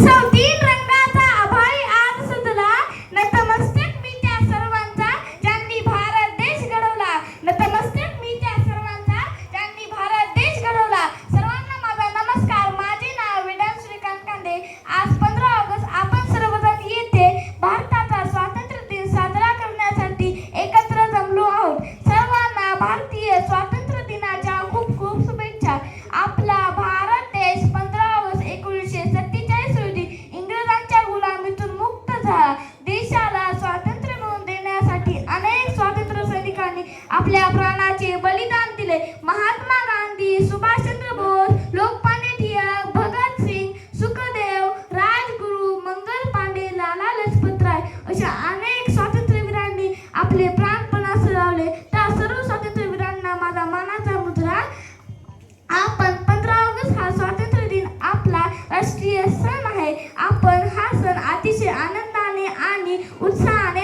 So. आपल्या प्राणाचे बलिदान दिले. महात्मा गांधी सुभाषचंद्र बोस लोकमान्य टिळक भगत सिंग सुखदेव राजगुरू मंगल पांडे लाला लजपतराय अशा अनेक स्वातंत्र्यवीरांनी आपले प्राणपण लावले. त्या सर्व स्वातंत्र्यवीरांना माझा मानाचा मुद्रा. आपण पंधरा ऑगस्ट हा स्वातंत्र्य दिन आपला राष्ट्रीय सण आहे. आपण हा सण अतिशय आनंदाने आणि उत्साहाने